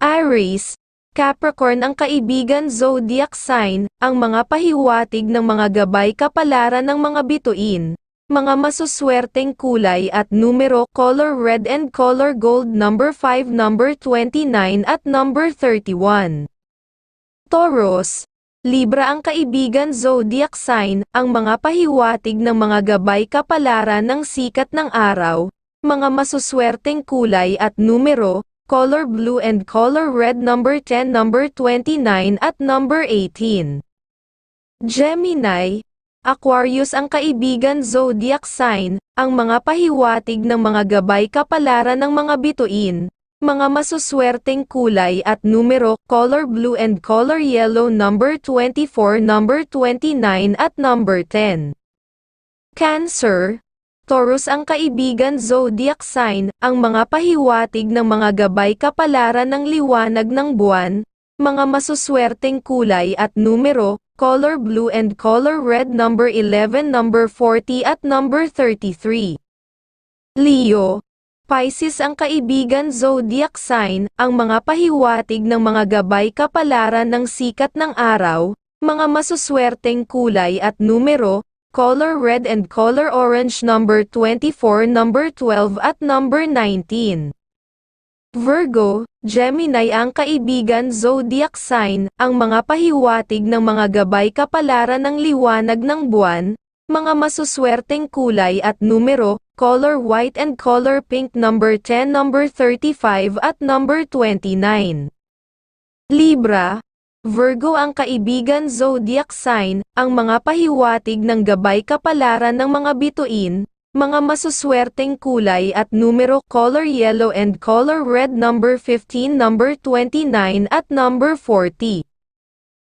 Aries, Capricorn ang kaibigan zodiac sign, ang mga pahiwatig ng mga gabay kapalaran ng mga bituin, mga masuswerteng kulay at numero color red and color gold number 5 number 29 at number 31. Taurus, Libra ang kaibigan zodiac sign, ang mga pahiwatig ng mga gabay kapalaran ng sikat ng araw, mga masuswerteng kulay at numero, color blue and color red number 10 number 29 at number 18. Gemini, Aquarius ang kaibigan zodiac sign, ang mga pahiwatig ng mga gabay kapalaran ng mga bituin, mga masuswerteng kulay at numero, color blue and color yellow number 24 number 29 at number 10. Cancer, Taurus ang kaibigan zodiac sign, ang mga pahiwatig ng mga gabay kapalaran ng liwanag ng buwan, mga masuswerteng kulay at numero, color blue and color red number 11 number 40 at number 33. Leo, Pisces ang kaibigan zodiac sign, ang mga pahiwatig ng mga gabay kapalaran ng sikat ng araw, mga masuswerteng kulay at numero, color red and color orange number 24 number 12 at number 19. Virgo, Gemini ang kaibigan zodiac sign, ang mga pahiwatig ng mga gabay kapalaran ng liwanag ng buwan, mga masuswerteng kulay at numero, color white and color pink number 10 number 35 at number 29. Libra, Virgo ang kaibigan zodiac sign, ang mga pahiwatig ng gabay kapalaran ng mga bituin, mga masuswerteng kulay at numero color yellow and color red number 15 number 29 at number 40.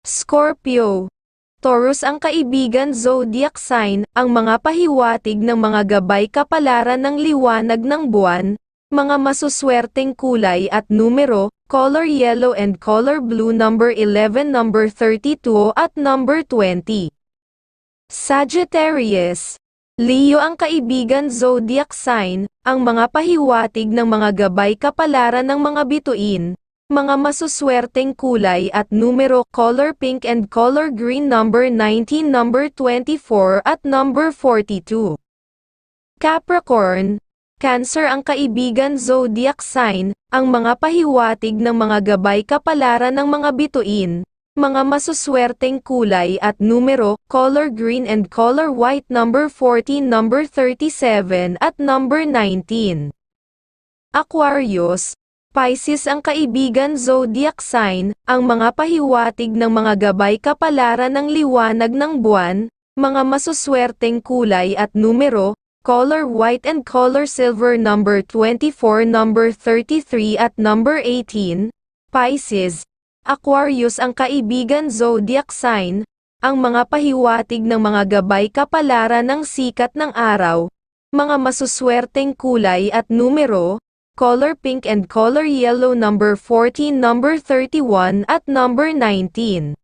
Scorpio Taurus ang kaibigan zodiac sign, ang mga pahiwatig ng mga gabay kapalaran ng liwanag ng buwan, mga masuswerteng kulay at numero, color yellow and color blue number 11 number 32 at number 20. Sagittarius, Leo ang kaibigan zodiac sign, ang mga pahiwatig ng mga gabay kapalaran ng mga bituin, mga masuswerteng kulay at numero color pink and color green number 19 number 24 at number 42. Capricorn, Cancer ang kaibigan zodiac sign, ang mga pahiwatig ng mga gabay kapalaran ng mga bituin, mga masuswerteng kulay at numero, color green and color white number 14 number 37 at number 19. Aquarius, Pisces ang kaibigan zodiac sign, ang mga pahiwatig ng mga gabay kapalaran ng liwanag ng buwan, mga masuswerteng kulay at numero, color white and color silver number 24 number 33 at number 18, Pisces, Aquarius ang kaibigan zodiac sign, ang mga pahiwatig ng mga gabay kapalaran ng sikat ng araw, mga masuswerteng kulay at numero, color pink and color yellow number 14 number 31 at number 19.